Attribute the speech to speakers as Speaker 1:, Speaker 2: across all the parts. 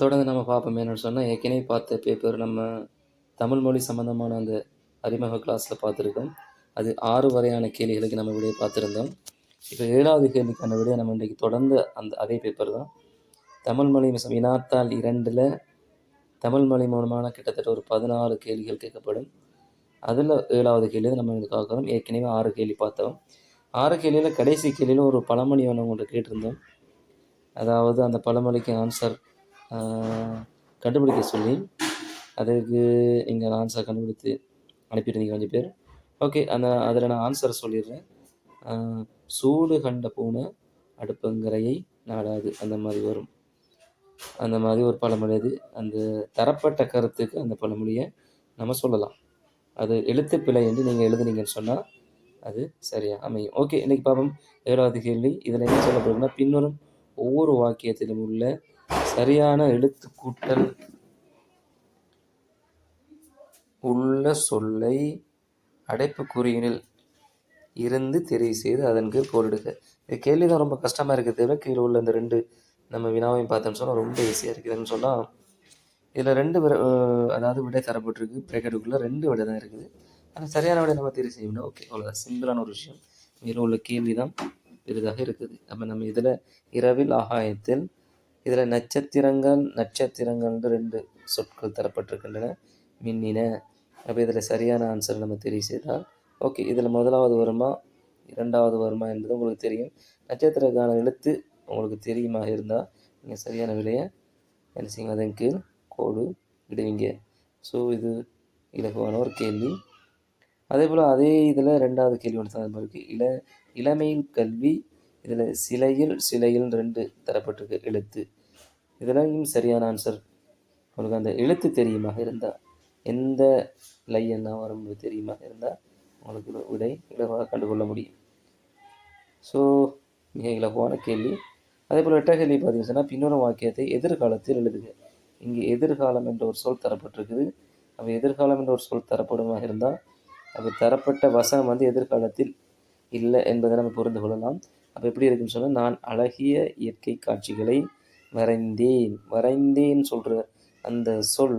Speaker 1: தொடர்ந்து நம்ம பார்ப்போம். என்னென்னு சொன்னால் ஏற்கனவே பார்த்த பேப்பர் நம்ம தமிழ் மொழி சம்மந்தமான அந்த அறிமுக கிளாஸில் பார்த்துருக்கோம். அது ஆறு வரையான கேள்விகளுக்கு நம்ம விடையை பார்த்துருந்தோம். இப்போ ஏழாவது கேள்விக்கான விடையை நம்ம இன்றைக்கி தொடர்ந்து அந்த அதே பேப்பர் தான். தமிழ் மொழி மிஸ் வினாத்தாள் இரண்டில் தமிழ் மொழி மூலமான கிட்டத்தட்ட ஒரு பதினாறு கேள்விகள் கேட்கப்படும். அதில் ஏழாவது கேள்வி நம்ம இங்கே பார்க்குறோம். ஏற்கனவே ஆறு கேள்வி பார்த்தோம். ஆறு கேள்வியில் கடைசி கேள்வியில் ஒரு பழமொழி ஒன்று உங்கள்கிட்ட கேட்டிருந்தோம். அதாவது அந்த பழமொழிக்கு ஆன்சர் கண்டுபிடிக்க சொல்லி அதுக்கு நீங்கள் ஆன்சர் கண்டுபிடித்து அனுப்பியிருந்தீங்க கொஞ்சம் பேர். ஓகே அந்த அதில் நான் ஆன்சரை சொல்லிடுறேன். சூடு கண்ட பூனை அடுப்பங்கரையை நாடாது. அந்த மாதிரி வரும். அந்த மாதிரி ஒரு பழமொழி அது. அந்த தரப்பட்ட கருத்துக்கு அந்த பழமொழியை நம்ம சொல்லலாம். அது எழுத்து பிழை என்று நீங்கள் எழுதுனீங்கன்னு சொன்னால் அது சரியாக அமையும். ஓகே இன்றைக்கி பார்ப்போம் ஏழாவது கேள்வி. இதில் என்ன சொல்லப்படுதுன்னா பின்வரும் ஒவ்வொரு வாக்கியத்திலும் உள்ள சரியான எழுத்து கூட்டல் உள்ள சொல்லை அடைப்புக்குறியினில் இருந்து தெரிவு செய்து அதன் கீழ் போரிடுக. இது கேள்வி தான் ரொம்ப கஷ்டமாக இருக்குது. தவிர கீழே உள்ள இந்த ரெண்டு நம்ம வினாவையும் பார்த்தோம்னு சொன்னால் ரொம்ப ஈஸியாக இருக்குதுன்னு சொன்னால் இதில் ரெண்டு அதாவது விடை தரப்பட்டிருக்கு. ப்ரேக்கெட்டுக்குள்ளே ரெண்டு விடை தான் இருக்குது. ஆனால் சரியான விடை நம்ம தெரிவு செய்யணும். ஓகே அவ்வளோதான் சிம்பிளான ஒரு விஷயம். மேலும் உள்ள கேள்வி தான் பெரிதாக இருக்குது. அப்போ நம்ம இதில் இரவில் ஆகாயத்தில் இதில் நட்சத்திரங்கள் நட்சத்திரங்கள்னு ரெண்டு சொற்கள் தரப்பட்டிருக்கின்றன. மின்னின. அப்போ இதில் சரியான ஆன்சர் நம்ம தெரிவு செய்தால் ஓகே இதில் முதலாவது வருமா? இரண்டாவது வருமா என்பது உங்களுக்கு தெரியும். நட்சத்திரக்கான எழுத்து உங்களுக்கு தெரியுமா இருந்தால் நீங்கள் சரியான விலையை என்ன செய்யுங்க அதன் கீழ் கோடு விடுவீங்க ஸோ இது இலகுவான ஒரு கேள்வி. அதே போல் அதே இதில் ரெண்டாவது கேள்வி ஒன்று தான் இருக்குது இள இளமையில் கல்வி இதில் சிலையில் சிலையில் ரெண்டு தரப்பட்டிருக்கு எழுத்து. இதெல்லாம் சரியான ஆன்சர் உங்களுக்கு அந்த எழுத்து தெரியுமா? இருந்தால் எந்த லை என்ன வரும் தெரியுமா? இருந்தால் உங்களுக்கு விடை இலவாக கண்டுகொள்ள முடியும். ஸோ மிக இலகுவான கேள்வி. அதே போல் எட்ட கேள்வி பார்த்தீங்கன்னா இன்னொரு வாக்கியத்தை எதிர்காலத்தில் எழுதுக. இங்கே எதிர்காலம் என்ற ஒரு சொல் தரப்பட்டிருக்குது. அப்போ எதிர்காலம் என்ற ஒரு சொல் தரப்படுமாக இருந்தால் அப்போ தரப்பட்ட வசனம் வந்து எதிர்காலத்தில் இல்லை என்பதை நம்ம புரிந்து கொள்ளலாம். அப்போ எப்படி இருக்குன்னு சொன்னால் நான் அழகிய இயற்கை காட்சிகளை வரைந்தேன். வரைந்தேன் சொல்கிற அந்த சொல்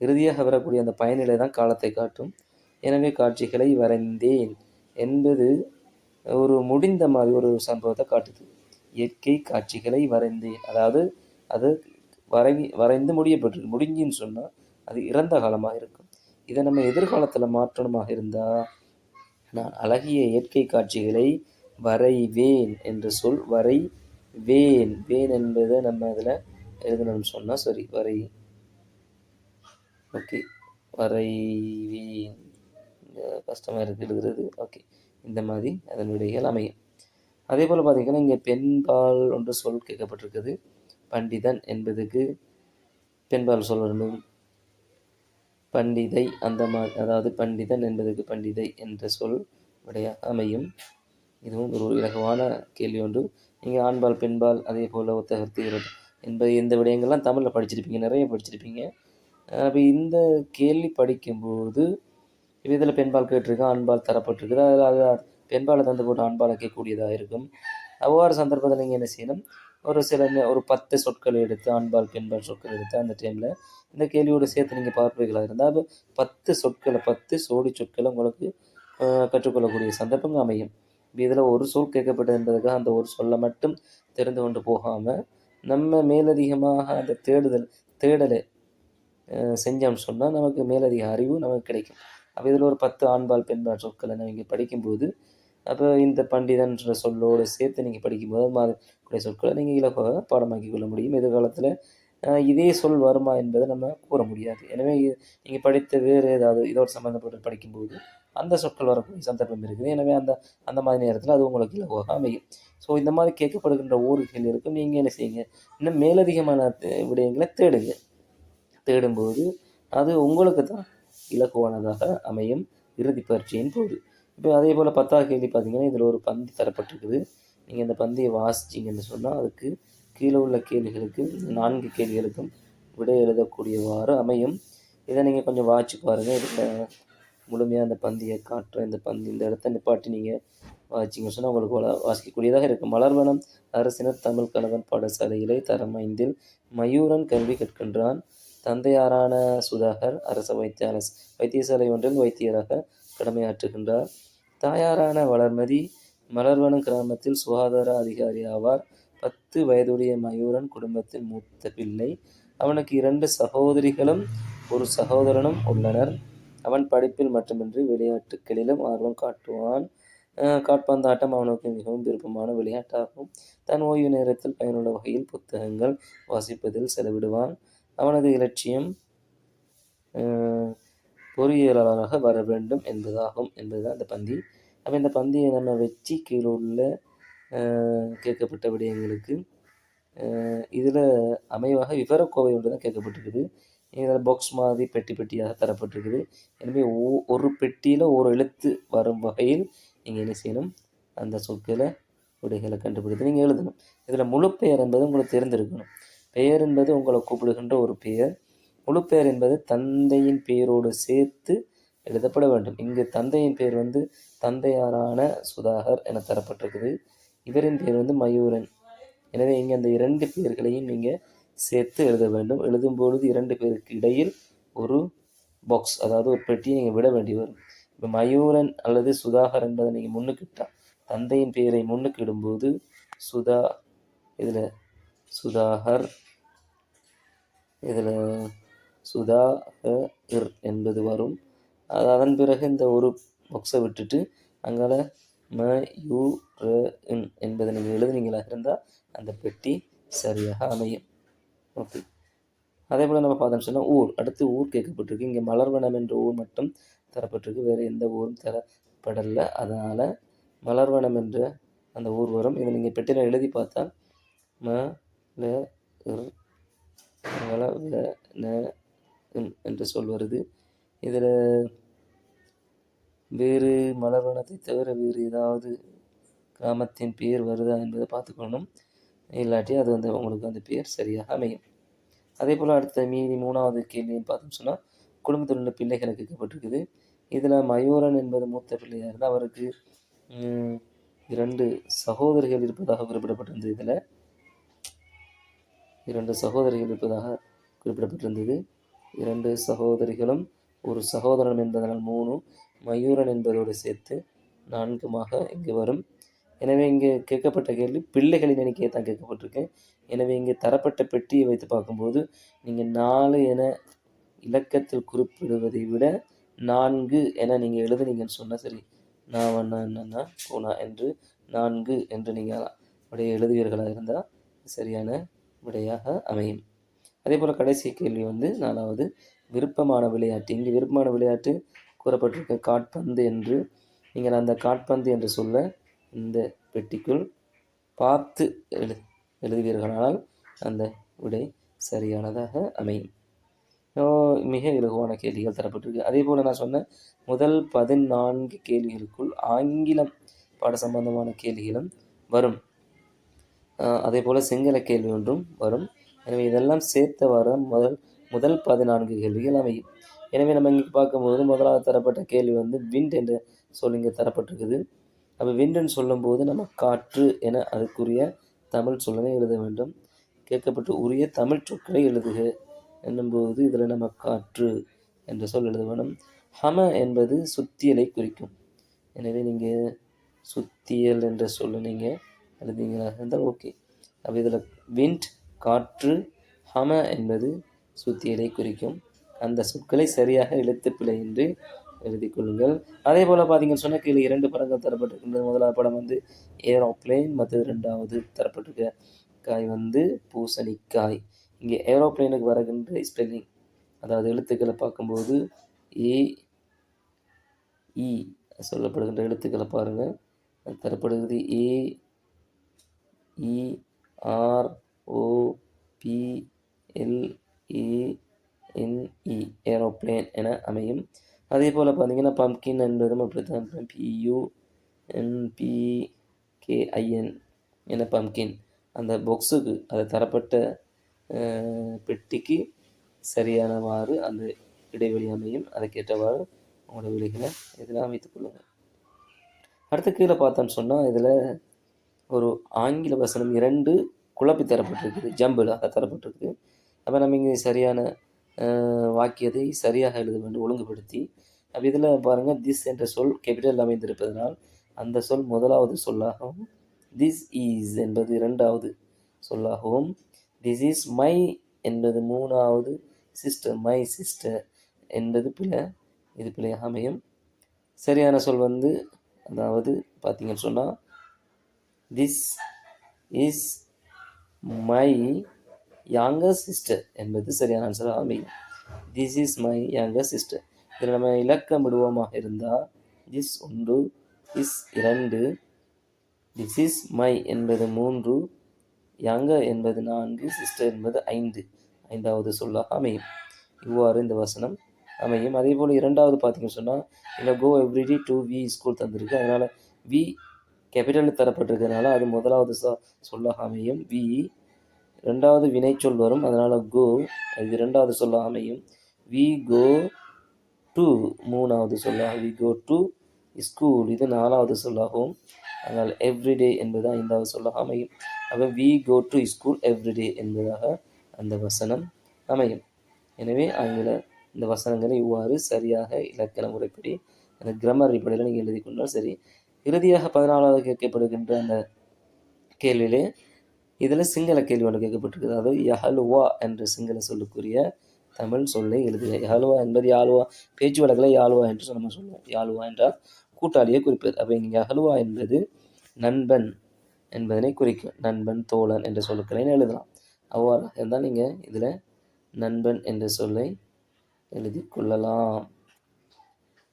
Speaker 1: இறுதியாக வரக்கூடிய அந்த பயனிலை தான் காலத்தை காட்டும். எனவே காட்சிகளை வரைந்தேன் என்பது ஒரு முடிந்த மாதிரி ஒரு சம்பவத்தை காட்டுது. இயற்கை காட்சிகளை வரைந்தேன். அதாவது அது வரை வரைந்து முடியப்பட்டிருக்கு. முடிஞ்சின்னு சொன்னால் அது இறந்த காலமாக இருக்கும். இதை நம்ம எதிர்காலத்தில் மாற்றணுமாக இருந்தால் நான் அழகிய இயற்கை காட்சிகளை வரைவேன் என்று சொல் வரை வேன் வேன் என்பதை நம்ம அதில் எழுதணும்னு சொன்னால் சரி வரை ஓகே வரைவேன். கஷ்டமாக இருக்குது எழுதுறது ஓகே இந்த மாதிரி அதன் விடைகள் அமையும் அதே போல் பார்த்தீங்கன்னா இங்கே பெண்பால் ஒன்று சொல் கேட்கப்பட்டிருக்குது. பண்டிதன் என்பதுக்கு பெண்பால் சொல் வேண்டும் பண்டிதை அந்த மாதிரி அதாவது பண்டிதன் என்பதுக்கு பண்டிதை என்ற சொல் உடைய அமையும். இதுவும் ஒரு இலகுவான கேள்வி ஒன்று. நீங்கள் ஆண்பால் பெண்பால் அதே போல் ஒத்தகர்த்தி என்பது இந்த விடயங்கள்லாம் தமிழில் படிச்சிருப்பீங்க நிறைய படிச்சிருப்பீங்க. அப்போ இந்த கேள்வி படிக்கும்போது இதில் பெண்பால் கேட்டிருக்கேன் ஆண்பால் தரப்பட்டிருக்குது அதில் அது பெண்பாலை தந்து போட்டு ஆண்பாலை கேட்கக்கூடியதாக இருக்கும். அவ்வாறு சந்தர்ப்பத்தில் நீங்கள் என்ன செய்யணும்? ஒரு சில ஒரு பத்து சொற்கள் எடுத்து ஆண்பால் பெண்பால் சொற்கள் எடுத்து அந்த டைமில் இந்த கேள்வியோடு சேர்த்து நீங்கள் பார்ப்பீர்களாக இருந்தால் அப்போ பத்து சொற்களை பத்து சோடி சொற்களை உங்களுக்கு கற்றுக்கொள்ளக்கூடிய சந்தர்ப்பங்கள் அமையும். இதில் ஒரு சொல் கேட்கப்பட்டது என்பதற்காக அந்த ஒரு சொல்லை மட்டும் தெரிந்து கொண்டு போகாமல் நம்ம மேலதிகமாக அந்த தேடுதல் தேடலை செஞ்சோம்னு சொன்னால் நமக்கு மேலதிக அறிவு நமக்கு கிடைக்கும். அப்போ இதில் ஒரு பத்து ஆண்பால் பெண்பால் சொற்களை நீங்கள் படிக்கும்போது அப்போ இந்த பண்டிதன்ற சொல்லோடு சேர்த்து நீங்கள் படிக்கும்போது மாதிரி சொற்களை நீங்கள் இலகுவாக பாடமாக்கி கொள்ள முடியும். எதிர்காலத்தில் இதே சொல் வருமா என்பதை நம்ம கூற முடியாது. எனவே நீங்கள் படித்த வேறு ஏதாவது இதோடு சம்மந்தப்பட்டு படிக்கும்போது அந்த சொற்கள் வரக்கூடிய சந்தர்ப்பம் இருக்குது. எனவே அந்த அந்த மாதிரி நேரத்தில் அது உங்களுக்கு இலகுவாக அமையும். ஸோ இந்த மாதிரி கேட்கப்படுகின்ற ஒவ்வொரு கேள்விகளுக்கும் நீங்கள் என்ன செய்யுங்க? இன்னும் மேலதிகமான தே- விடயங்களை தேடுங்க. தேடும்போது அது உங்களுக்கு தான் இலகுவானதாக அமையும். இறுதி பரீட்சையின் போது. இப்போ அதே போல் பத்தாவது கேள்வி பார்த்தீங்கன்னா இதில் ஒரு பந்தி தரப்பட்டிருக்குது. நீங்கள் இந்த பந்தியை வாசிச்சிங்கன்னு சொன்னால் அதுக்கு கீழே உள்ள கேள்விகளுக்கு நான்கு கேள்விகளுக்கும் விடை எழுதக்கூடியவாறு அமையும். இதை நீங்கள் கொஞ்சம் வாட்சி பாருங்கள் இதில் முழுமையாக அந்த பந்தியை காற்று இந்த பந்தி இந்த இடத்த நிப்பாட்டி நீங்கள் வாசிச்சிங்கன்னு சொன்னால் உங்களுக்கு வள வாசிக்கக்கூடியதாக இருக்கும். மலர்வனம் அரசினர் தமிழ் கணவன் பாடசாலையிலே தரம் ஐந்தில் மயூரன் கல்வி கற்கின்றான். தந்தையாரான சுதாகர் அரச வைத்திய வைத்தியசாலை ஒன்றில் வைத்தியராக கடமையாற்றுகின்றார். தாயாரான வளர்மதி மலர்வனம் கிராமத்தில் சுகாதார அதிகாரி ஆவார். பத்து வயதுடைய மயூரன் குடும்பத்தில் மூத்த பிள்ளை. அவனுக்கு இரண்டு சகோதரிகளும் ஒரு சகோதரனும் உள்ளனர். அவன் படிப்பில் மட்டுமின்றி விளையாட்டுகளிலும் ஆர்வம் காட்டுவான். அஹ் காற்பந்தாட்டம் அவனுக்கு மிகவும் விருப்பமான விளையாட்டாகும். தன் ஓய்வு நேரத்தில் பயனுள்ள வகையில் புத்தகங்கள் வாசிப்பதில் செலவிடுவான். அவனது இலட்சியம் பொறியியலாளராக வர வேண்டும் என்பதாகும் என்பதுதான் அந்த பந்தி. அப்போ இந்த பந்தியை நம்ம வச்சு கீழே உள்ள அஹ், கேட்கப்பட்ட விடயங்களுக்கு இதில் அமைவாக விவரக்கோவை ஒன்று தான் கேட்கப்பட்டிருக்குது. இதில் பாக்ஸ் மாதிரி பெட்டி பெட்டியாக தரப்பட்டிருக்குது. எனவே ஒ ஒரு பெட்டியில் ஒரு எழுத்து வரும் வகையில் நீங்கள் என்ன செய்யணும்? அந்த சொற்களை விடைகளை கண்டுபிடித்து நீங்கள் எழுதணும். இதில் முழு பெயர் என்பது உங்களுக்கு தெரிந்திருக்கணும். பெயர் என்பது உங்களை கூப்பிடுகின்ற ஒரு பெயர். முழு பெயர் என்பது தந்தையின் பெயரோடு சேர்த்து எழுதப்பட வேண்டும். இங்கு தந்தையின் பெயர் வந்து தந்தையாரான சுதாகர் என தரப்பட்டிருக்குது. இவரின் பெயர் வந்து மயூரன். எனவே இங்கே அந்த இரண்டு பெயர்களையும் நீங்கள் சேர்த்து எழுத வேண்டும். எழுதும் பொழுது இரண்டு பேருக்கு இடையில் ஒரு பாக்ஸ் அதாவது ஒரு பெட்டியை நீங்கள் விட வேண்டி வரும். இப்போ மயூரன் அல்லது சுதாகர் என்பதை நீங்கள் முன்னுக்கிட்டால் தந்தையின் பெயரை முன்னுக்கு இடும்போது சுதா இதில் சுதாகர் இதில் சுதா இர் என்பது வரும். அது அதன் பிறகு இந்த ஒரு பாக்ஸை விட்டுட்டு அங்கால ம யு ர இன் என்பதை நீங்கள் எழுதுனீங்களாக இருந்தால் அந்த பெட்டி சரியாக அமையும். ஓகே. அதே போல் நம்ம பார்த்தோம்னு சொன்னால் ஊர் அடுத்து ஊர் கேட்கப்பட்டிருக்கு. இங்கே மலர்வனம் என்ற ஊர் மட்டும் தரப்பட்டிருக்கு. வேறு எந்த ஊரும் தரப்படலை. அதனால் மலர்வனம் என்ற அந்த ஊர் வரும். இதை நீங்கள் பெட்டியில் எழுதி பார்த்தா ம ல ந என்று சொல் வருது. இதில் வேறு மலர்வனத்தை தவிர வேறு ஏதாவது கிராமத்தின் பேர் வருதா என்பதை பார்த்துக்கணும் இல்லாட்டி அது வந்து உங்களுக்கு அந்த பேர் சரியாக அமையும். அதே போல் அடுத்த மீதி மூணாவது கேள்வின்னு பார்த்தோம்னு சொன்னால் குடும்பத்தில் உள்ள பிள்ளைகளை கேட்கப்பட்டிருக்குது. இதில் மயூரன் என்பது மூத்த பிள்ளையாக இருந்தால் அவருக்கு இரண்டு சகோதரிகள் இருப்பதாக குறிப்பிடப்பட்டிருந்தது இதில். இரண்டு சகோதரிகள் இருப்பதாக குறிப்பிடப்பட்டிருந்தது. இரண்டு சகோதரிகளும் ஒரு சகோதரன் என்பதனால் மூணு மயூரன் என்பதோடு சேர்த்து நான்குமாக இங்கு வரும். எனவே இங்கே கேட்கப்பட்ட கேள்வி பிள்ளைகளின் எண்ணிக்கையை தான் கேட்கப்பட்டிருக்கேன். எனவே இங்கே தரப்பட்ட பெட்டியை வைத்து பார்க்கும்போது நீங்கள் நாலு என இலக்கத்தில் குறிப்பிடுவதை விட நான்கு என நீங்கள் எழுதுனீங்கன்னு சொன்னால் சரி நான் வண்ணா என்னன்னா பூனா என்று நான்கு என்று நீங்கள் அப்படியே எழுதுவீர்களாக இருந்தால் சரியான விடையாக அமையும். அதே போல் கடைசி கேள்வி வந்து நாலாவது விருப்பமான விளையாட்டு. இங்கே விருப்பமான விளையாட்டு கூறப்பட்டிருக்க காட்பந்து என்று நீங்கள் அந்த காட்பந்து என்று சொல்ல இந்த பெட்டிக்குள் பார்த்து எழு எழுதுவீர்களானால் அந்த விடை சரியானதாக அமையும். மிக இலகுவான கேள்விகள் தரப்பட்டிருக்கு. அதே போல் நான் சொன்ன முதல் பதினான்கு கேள்விகளுக்குள் ஆங்கிலம் பாட சம்பந்தமான கேள்விகளும் வரும். அதே போல் சிங்கள கேள்வி ஒன்றும் வரும். எனவே இதெல்லாம் சேர்த்த வர முதல் முதல் பதினான்கு கேள்விகள் அமையும். எனவே நம்ம இங்கே பார்க்கும்போது முதலாவது தரப்பட்ட கேள்வி வந்து விண்ட் என்ற சொல் இங்கே தரப்பட்டிருக்குது. அப்போ விண்டுன்னு சொல்லும்போது நம்ம காற்று என அதுக்குரிய தமிழ் சொல்லவே எழுத வேண்டும். கேட்கப்பட்டு உரிய தமிழ் சொற்களை எழுதுக என்னும்போது இதில் நம்ம காற்று என்ற சொல் எழுத வேண்டும். ஹம என்பது சுத்தியலை குறிக்கும். எனவே நீங்கள் சுத்தியல் என்ற சொல்ல நீங்கள் எழுதிங்களா இருந்தால் ஓகே. அப்போ இதில் விண்ட் காற்று ஹம என்பது சுத்தியலை குறிக்கும். அந்த சொற்களை சரியாக எழுத்துப்பிழையின்றி எழுதி கொள்ளுங்கள். அதே போல் பார்த்தீங்கன்னு சொன்னால் கீழே இரண்டு படங்கள் தரப்பட்டிருக்கின்றது முதலாவது படம் வந்து ஏரோப்ளேன் மற்றது ரெண்டாவது தரப்பட்டிருக்க காய் வந்து பூசணிக்காய். இங்கே ஏரோப்ளேனுக்கு வருகின்ற ஸ்பெல்லிங் அதாவது எழுத்துக்களை பார்க்கும்போது ஏ இ சொல்லப்படுகின்ற எழுத்துக்களை பாருங்கள் அது தரப்படுகிறது A E R O P L A N E aeroplane என அமையும். அதே போல் பார்த்தீங்கன்னா பம்கின் என்பதும் அப்படித்தான். பியூ எம்பிகேஐஎன் என பம்கின் அந்த பொக்ஸுக்கு அது தரப்பட்ட பெட்டிக்கு சரியானவாறு அந்த இடைவெளி அமையும். அதற்கேற்றவாறு உங்களோட விலைகளை இதெல்லாம் அமைத்துக் கொள்ளுங்கள். அடுத்து கீழே பார்த்தோன்னு சொன்னால் இதில் ஒரு ஆங்கில வசனம் இரண்டு குழப்பி தரப்பட்டிருக்குது. ஜம்பிளாக தரப்பட்டிருக்கு அப்போ நம்ம இங்கே சரியான வாக்கியத்தை சரியாக எழுத வேண்டும் ஒழுங்குபடுத்தி. அப்போ இதில் பாருங்கள் திஸ் என்ற சொல் கேபிட்டல் அமைந்திருப்பதனால் அந்த சொல் முதலாவது சொல்லாகவும் திஸ் ஈஸ் என்பது இரண்டாவது சொல்லாகவும் திஸ் இஸ் மை என்பது மூணாவது சிஸ்டர் மை சிஸ்டர் என்பது பிழை இது பிழையாக அமையும். சரியான சொல் வந்து அதாவது பார்த்தீங்கன்னு சொன்னால் this is my younger sister என்பது சரியான ஆன்சராக அமையும். This is my younger sister இதில் நம்ம இலக்கம் விடுவோமாக இருந்தால் திஸ் ஒன்று இஸ் இரண்டு திஸ் இஸ் மை என்பது மூன்று யாங்கர் என்பது நான்கு சிஸ்டர் என்பது ஐந்து. ஐந்தாவது சொல்லாக அமையும். இவ்வாறு இந்த வசனம் அமையும். அதே போல் இரண்டாவது பார்த்தீங்கன்னு சொன்னால் இதில் go everyday to we school தந்திருக்கு. அதனால் வி கேபிட்டலில் தரப்பட்டிருக்கிறதுனால அது முதலாவது சொல்லாக அமையும். வி ரெண்டாவது வினைச்சொல் வரும். அதனால் கோ இது ரெண்டாவது சொல்ல அமையும் வி கோ டு மூணாவது சொல்லாக. வி கோ டு ஸ்கூல் இது நாலாவது சொல்லாகவும் அதனால் எவ்ரிடே என்பது ஐந்தாவது சொல்லாக அமையும் அப்போ we go to school everyday என்பதாக அந்த வசனம் அமையும். எனவே ஆங்கில இந்த வசனங்களை இவ்வாறு சரியாக இலக்கண முறைப்படி அந்த கிரமர் அடிப்படையில் நீங்கள் எழுதி கொண்டால் சரி. இறுதியாக பதினாலாவது கேட்கப்படுகின்ற அந்த கேள்வியிலே இதில் சிங்கள கேள்வி ஒன்று கேட்கப்பட்டிருக்குது. அதாவது யஹலுவா என்ற சிங்கள சொல்லுக்குரிய தமிழ் சொல்லை எழுதுக. யஹலுவா என்பது யாழுவா? பேச்சு வழக்கில் யாழுவா என்று நம்ம சொல்லுவோம். யாழுவா என்றால் கூட்டாளியை குறிப்பது. அப்போ இங்கே யஹலுவா என்பது நண்பன் என்பதனை குறிக்கும். நண்பன் தோழன் என்ற சொல்லுக்களை எழுதலாம். அவ்வாறு இருந்தால் நீங்கள் இதில் நண்பன் என்ற சொல்லை எழுதி கொள்ளலாம்.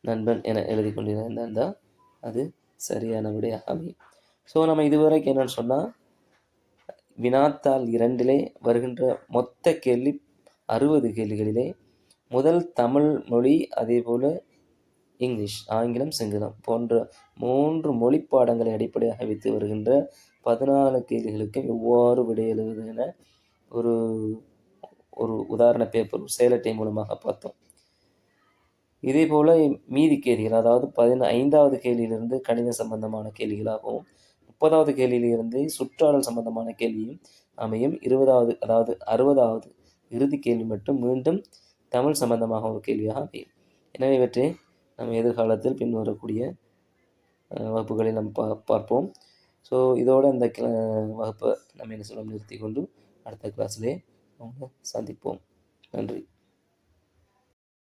Speaker 1: நண்பன் என எழுதி கொண்டிருந்தால் அது சரியான விடையாக அமையும். ஸோ நம்ம இதுவரைக்கும் என்னென்னு சொன்னால் வினாத்தாள் இரண்டிலே வருகின்ற மொத்த கேள்வி அறுபது கேள்விகளிலே முதல் தமிழ் மொழி அதேபோல் இங்கிலீஷ் ஆங்கிலம் சிங்களம் போன்ற மூன்று மொழி பாடங்களை அடிப்படையாக வைத்து வருகின்ற பதினாலு கேள்விகளுக்கு எவ்வாறு விடை என ஒரு ஒரு உதாரண பேப்பர் செயலட்டை மூலமாக பார்த்தோம். இதே போல் மீதி கேள்விகள் அதாவது பதின ஐந்தாவது கேள்வியிலிருந்து கணித சம்பந்தமான கேள்விகளாகவும் முப்பதாவது கேள்வியிலிருந்து சுற்றாடல் சம்பந்தமான கேள்வியும் அமையும். இருபதாவது அதாவது அறுபதாவது இறுதி கேள்வி மட்டும் மீண்டும் தமிழ் சம்பந்தமாக ஒரு கேள்வியாக அமையும். எனவே இவற்றை நம்ம எதிர்காலத்தில் பின்வரக்கூடிய வகுப்புகளை வகுப்புகளில் நம்ம பா பார்ப்போம். ஸோ இதோட இந்த கிள- வகுப்பை நம்ம என்ன சொல்ல நிறுத்தி கொண்டு அடுத்த கிளாஸ்லேயே அவங்க சந்திப்போம். நன்றி.